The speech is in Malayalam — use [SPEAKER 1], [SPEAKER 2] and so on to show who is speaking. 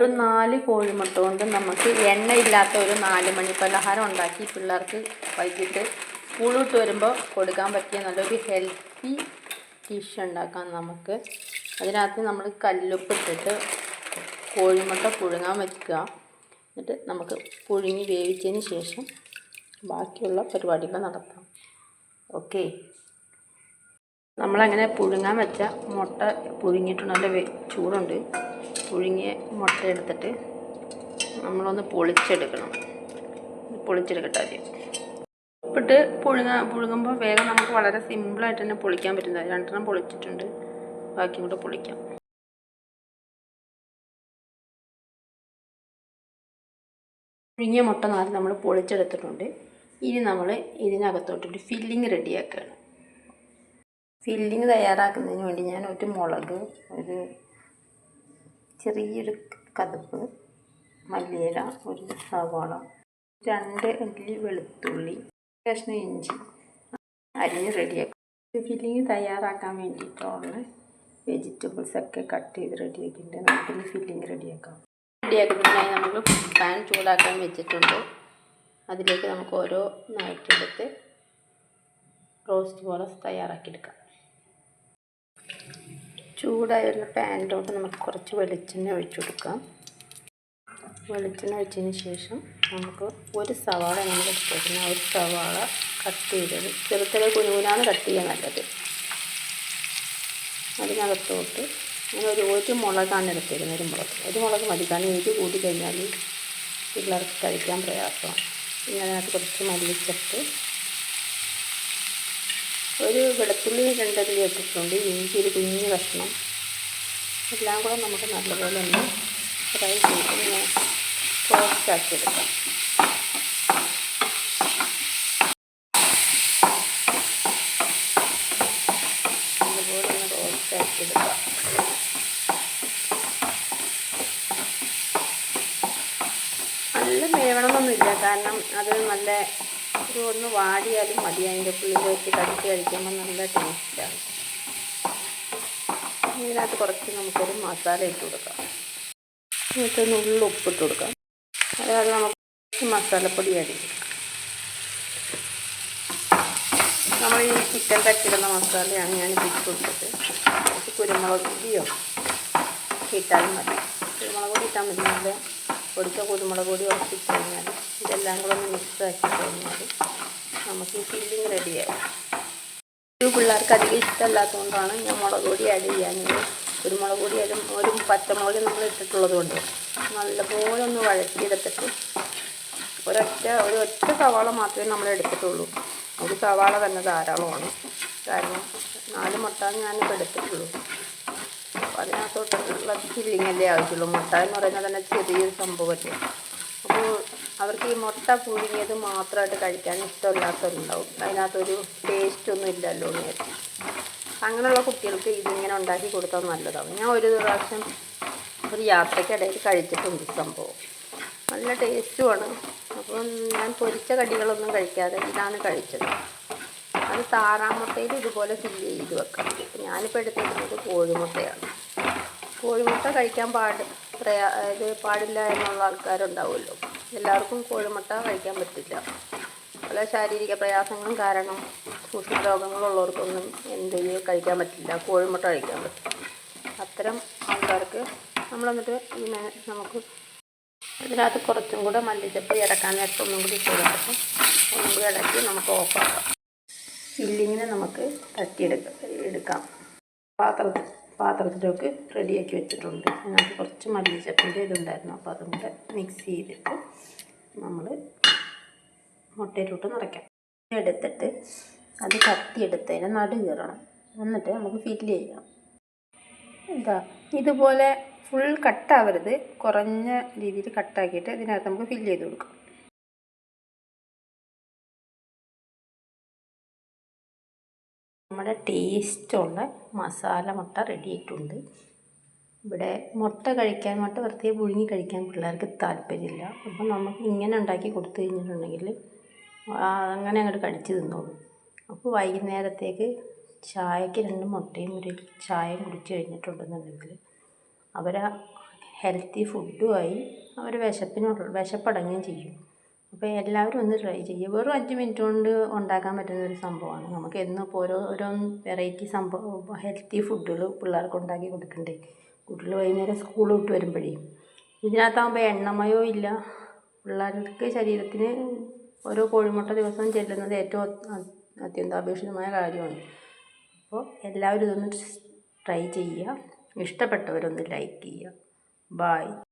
[SPEAKER 1] ഒരു നാല് കോഴിമുട്ട കൊണ്ട് നമുക്ക് എണ്ണയില്ലാത്ത ഒരു നാല് മണി പലഹാരം ഉണ്ടാക്കി പിള്ളേർക്ക് വൈകിട്ട് സ്കൂൾ വിട്ട് വരുമ്പോൾ കൊടുക്കാൻ പറ്റിയ നല്ലൊരു ഹെൽത്തി ഡിഷ് ഉണ്ടാക്കാം നമുക്ക്. അതിനകത്ത് നമ്മൾ കല്ലുപ്പ് ഇട്ടിട്ട് കോഴിമുട്ട പുഴുങ്ങാൻ വയ്ക്കുക എന്നിട്ട് നമുക്ക് പുഴുങ്ങി വേവിച്ചതിന് ശേഷം ബാക്കിയുള്ള പരിപാടികൾ നടത്താം. ഓക്കെ. നമ്മളങ്ങനെ പുഴുങ്ങാൻ വെച്ച മുട്ട പുഴുങ്ങിയിട്ടുണ്ട്. നല്ല ചൂടുണ്ട്. പുഴുങ്ങിയ മുട്ട എടുത്തിട്ട് നമ്മളൊന്ന് പൊളിച്ചെടുക്കണം. പൊളിച്ചെടുക്കട്ടെ ആദ്യം. ഉപ്പിട്ട് പുഴുങ്ങ പുഴുങ്ങുമ്പോൾ വേഗം നമുക്ക് വളരെ സിമ്പിളായിട്ട് തന്നെ പൊളിക്കാൻ പറ്റുന്നത്. രണ്ടെണ്ണം പൊളിച്ചിട്ടുണ്ട്. ബാക്കി കൂടെ പൊളിക്കാം. പുഴുങ്ങിയ മുട്ട നാല് നമ്മൾ പൊളിച്ചെടുത്തിട്ടുണ്ട്. ഇനി നമ്മൾ ഇതിനകത്തോട്ടൊരു ഫില്ലിങ് റെഡിയാക്കുകയാണ് ഫില്ലിങ് തയ്യാറാക്കുന്നതിന് വേണ്ടി ഞാൻ ഒരു മുളക് ഒരു ചെറിയൊരു കതപ്പ് മല്ലിയില ഒരു സവാള രണ്ട് അല്ലി വെളുത്തുള്ളി കഷ്ണം ഇഞ്ചി അരിഞ്ഞ് റെഡിയാക്കും. ഫില്ലിങ് തയ്യാറാക്കാൻ വേണ്ടിയിട്ടുള്ള വെജിറ്റബിൾസ് ഒക്കെ കട്ട് ചെയ്ത് റെഡിയാക്കിയിട്ടുണ്ട്. നമുക്കിനി ഫില്ലിങ് റെഡിയാക്കാം. റെഡിയാക്കുന്നതിനായി നമ്മൾ പാൻ ചൂടാക്കാൻ വെച്ചിട്ടുണ്ട്. അതിലേക്ക് നമുക്ക് ഓരോ നായിട്ടെടുത്ത് റോസ്റ്റ് പോലെ തയ്യാറാക്കിയെടുക്കാം. ചൂടായുള്ള പാനിലോട്ട് നമുക്ക് കുറച്ച് വെളിച്ചെണ്ണ ഒഴിച്ചു കൊടുക്കാം. വെളിച്ചെണ്ണ ഒഴിച്ചതിന് ശേഷം നമുക്ക് ഒരു സവാള നമ്മൾ എടുത്തേക്കുന്ന ഒരു സവാള കട്ട് ചെയ്തത് ചെറുത്തിലെ കുനുകുനാണ് കട്ട് ചെയ്യാൻ നല്ലത്. അതിനകത്തോട്ട് ഞാൻ ഒരു ഒരു മുളകാണ് എടുത്തിരുന്നത് ഒരു മുളക്. ഒരു മുളക് മതി കാരണം എരി കൂടി കഴിഞ്ഞാൽ പിള്ളേർക്ക് കഴിക്കാൻ പ്രയാസമാണ്. പിന്നെ അതിനകത്ത് കുറച്ച് മല്ലിച്ചപ്പ് ഒരു വെളുത്തുള്ളി രണ്ടല്ലി ഇട്ടിട്ടുണ്ട് ഇഞ്ചി ഒരു കുഞ്ഞ് കഷ്ണം. എല്ലാം കൂടെ നമുക്ക് നല്ലപോലെ ഒന്ന് ഫ്രൈ ചെയ്ത് ഇങ്ങനെ റോസ്റ്റ് ആക്കിയെടുക്കാം അതുപോലെ ഒന്ന് നല്ല മേവണമെന്നൊന്നുമില്ല കാരണം അത് നല്ല ഒരു ഒന്ന് വാടിയാലും മതി. അതിന്റെ ഉള്ളിൽ വെച്ച് കടിച്ച് കഴിക്കുമ്പോൾ നല്ല ടേസ്റ്റാണ് ഇതിനകത്ത് കുറച്ച് നമുക്കൊരു മസാല ഇട്ട് കൊടുക്കാം. എന്നിട്ട് ഉപ്പ് ഉപ്പിട്ട് കൊടുക്കാം. അതായത് നമുക്ക് മസാലപ്പൊടി അടിക്കും നമ്മൾ ഈ ചിക്കൻ തട്ടിടുന്ന മസാലയാണ് ഞാൻ ഇട്ട് കൊടുത്തത് കുറച്ച് കുരുമുളക് പൊടിയോ ഇട്ടാലും മതി. കുരുമുളക് പൊടി ഇട്ടാൽ മതി. നല്ല പൊടിച്ച കുരുമുളക് പൊടി ഉറപ്പിച്ച് കഴിഞ്ഞാൽ ഇതെല്ലാം കൂടെ ഒന്ന് മിക്സ് ആക്കി കഴിഞ്ഞാൽ നമുക്ക് ഈ ഫില്ലിങ് റെഡിയാവും ഒരു പിള്ളേർക്ക് അധികം ഇഷ്ടമല്ലാത്തതുകൊണ്ടാണ് ഞാൻ മുളക് പൊടി ആഡ് ചെയ്യാഞ്ഞത്. കുരുമുളക് പൊടി ആയാലും ഒരു പച്ചമുളക് നമ്മൾ ഇട്ടിട്ടുള്ളത് കൊണ്ട് നല്ലപോലെ ഒന്ന് വഴറ്റിയെടുത്തിട്ട് ഒരൊറ്റ ഒരു സവാള മാത്രമേ നമ്മൾ എടുത്തിട്ടുള്ളൂ. ഒരു സവാള തന്നെ ധാരാളമാണ്. കാരണം നാല് മുട്ട ഞാനിപ്പോൾ എടുത്തിട്ടുള്ളൂ. അതിനകത്തോട്ടുള്ള ഫില്ലിങ്ങല്ലേ ആവശ്യമുള്ളൂ. മുട്ട എന്ന് പറയുന്നത് തന്നെ ചെറിയൊരു സംഭവമല്ലേ. അപ്പോൾ അവർക്ക് ഈ മുട്ട പുഴുങ്ങിയത് മാത്രമായിട്ട് കഴിക്കാൻ ഇഷ്ടമില്ലാത്തവരുണ്ടാവും. അതിനകത്തൊരു ടേസ്റ്റൊന്നും ഇല്ലല്ലോ വിചാരിച്ച്. അങ്ങനെയുള്ള കുട്ടികൾക്ക് ഇതിങ്ങനെ ഉണ്ടാക്കി കൊടുത്താൽ നല്ലതാവും ഞാൻ ഒരു പ്രാവശ്യം ഒരു യാത്രയ്ക്കിടയിൽ കഴിച്ചിട്ടുണ്ട് സംഭവം. നല്ല ടേസ്റ്റുമാണ് അപ്പം ഞാൻ പൊരിച്ച കടികളൊന്നും കഴിക്കാതെ ഇതാണ് കഴിച്ചത്. അത് താറാമുട്ടയിൽ ഇതുപോലെ ഫില്ല് ചെയ്ത് വെക്കാം ഞാനിപ്പോൾ എടുത്തിരിക്കുന്നത് കോഴിമുട്ടയാണ്. കോഴിമുട്ട കഴിക്കാൻ പാട് പ്രയാ ഇത് പാടില്ല എന്നുള്ള ആൾക്കാരുണ്ടാവുമല്ലോ. എല്ലാവർക്കും കോഴിമുട്ട കഴിക്കാൻ പറ്റില്ല. പല ശാരീരിക പ്രയാസങ്ങളും കാരണം സൂക്ഷ്മ രോഗങ്ങളുള്ളവർക്കൊന്നും എന്ത് കഴിക്കാൻ പറ്റില്ല കോഴിമുട്ട കഴിക്കാൻ പറ്റില്ല. അത്തരം ആൾക്കാർക്ക് നമ്മൾ എന്നിട്ട് ഇതിനെ നമുക്ക് ഇതിനകത്ത് കുറച്ചും കൂടെ മല്ലിച്ചപ്പ് ഇറക്കാൻ നേരത്തെ ഒന്നും കൂടി ചൂടാക്കും ഒന്നും കൂടി ഇടയ്ക്ക് നമുക്ക് ഓഫാക്കാം. ഫില്ലിങ്ങിനെ നമുക്ക് തട്ടിയെടുക്കാം എടുക്കാം. പാത്രത്തിൽ പാത്രത്തിലേക്ക് റെഡിയാക്കി വെച്ചിട്ടുണ്ട്. അതിനകത്ത് കുറച്ച് മല്ലിച്ചപ്പിന്റെ ഇതുണ്ടായിരുന്നു. അപ്പോൾ അതും കൂടെ മിക്സ് ചെയ്തിട്ട് നമ്മൾ മുട്ടയിലോട്ട് നിറയ്ക്കാം. എടുത്തിട്ട് അത് കത്തിയെടുത്തതിന് നടു കീറണം. എന്നിട്ട് നമുക്ക് ഫില്ല് ചെയ്യാം. എന്താ ഇതുപോലെ ഫുൾ കട്ടാവരുത് കുറഞ്ഞ രീതിയിൽ കട്ടാക്കിയിട്ട് ഇതിനകത്ത് നമുക്ക് ഫില്ല് ചെയ്ത് കൊടുക്കാം. നമ്മുടെ ടേസ്റ്റുള്ള മസാല മുട്ട റെഡി ആയിട്ടുണ്ട് ഇവിടെ മുട്ട കഴിക്കാൻ മുട്ട വെറുതെ പുഴുങ്ങി കഴിക്കാൻ പിള്ളേർക്ക് താല്പര്യമില്ല. അപ്പം നമുക്ക് ഇങ്ങനെ ഉണ്ടാക്കി കൊടുത്തു കഴിഞ്ഞിട്ടുണ്ടെങ്കിൽ അങ്ങനെ അങ്ങോട്ട് കടിച്ച് തിന്നോളൂ. അപ്പോൾ വൈകുന്നേരത്തേക്ക് ചായക്ക് രണ്ട് മുട്ടയും ഒരു ചായയും കുടിച്ച് കഴിഞ്ഞിട്ടുണ്ടെന്നുണ്ടെങ്കിൽ അവർ ഹെൽത്തി ഫുഡുമായി അവർ വിശപ്പിനോട് വിശപ്പടങ്ങുകയും ചെയ്യും. അപ്പോൾ എല്ലാവരും ഒന്ന് ട്രൈ ചെയ്യുക വെറും അഞ്ച് മിനിറ്റ് കൊണ്ട് ഉണ്ടാക്കാൻ പറ്റുന്ന ഒരു സംഭവമാണ്. നമുക്ക് എന്നും ഇപ്പോൾ ഓരോ ഓരോ വെറൈറ്റി സംഭവം ഹെൽത്തി ഫുഡുകൾ പിള്ളേർക്ക് ഉണ്ടാക്കി കൊടുക്കണ്ടേ? കുട്ടികൾ വൈകുന്നേരം സ്കൂൾ വിട്ട് വരുമ്പോഴേ. ഇതിനകത്താകുമ്പോൾ എണ്ണമയോ ഇല്ല. പിള്ളേർക്ക് ശരീരത്തിന് ഓരോ കോഴിമുട്ട ദിവസം ചെല്ലുന്നത് ഏറ്റവും അത്യന്താപേക്ഷിതമായ കാര്യമാണ്. അപ്പോൾ എല്ലാവരും ഇതൊന്ന് ട്രൈ ചെയ്യുക. ഇഷ്ടപ്പെട്ടവരൊന്ന് ലൈക്ക് ചെയ്യുക. ബായ്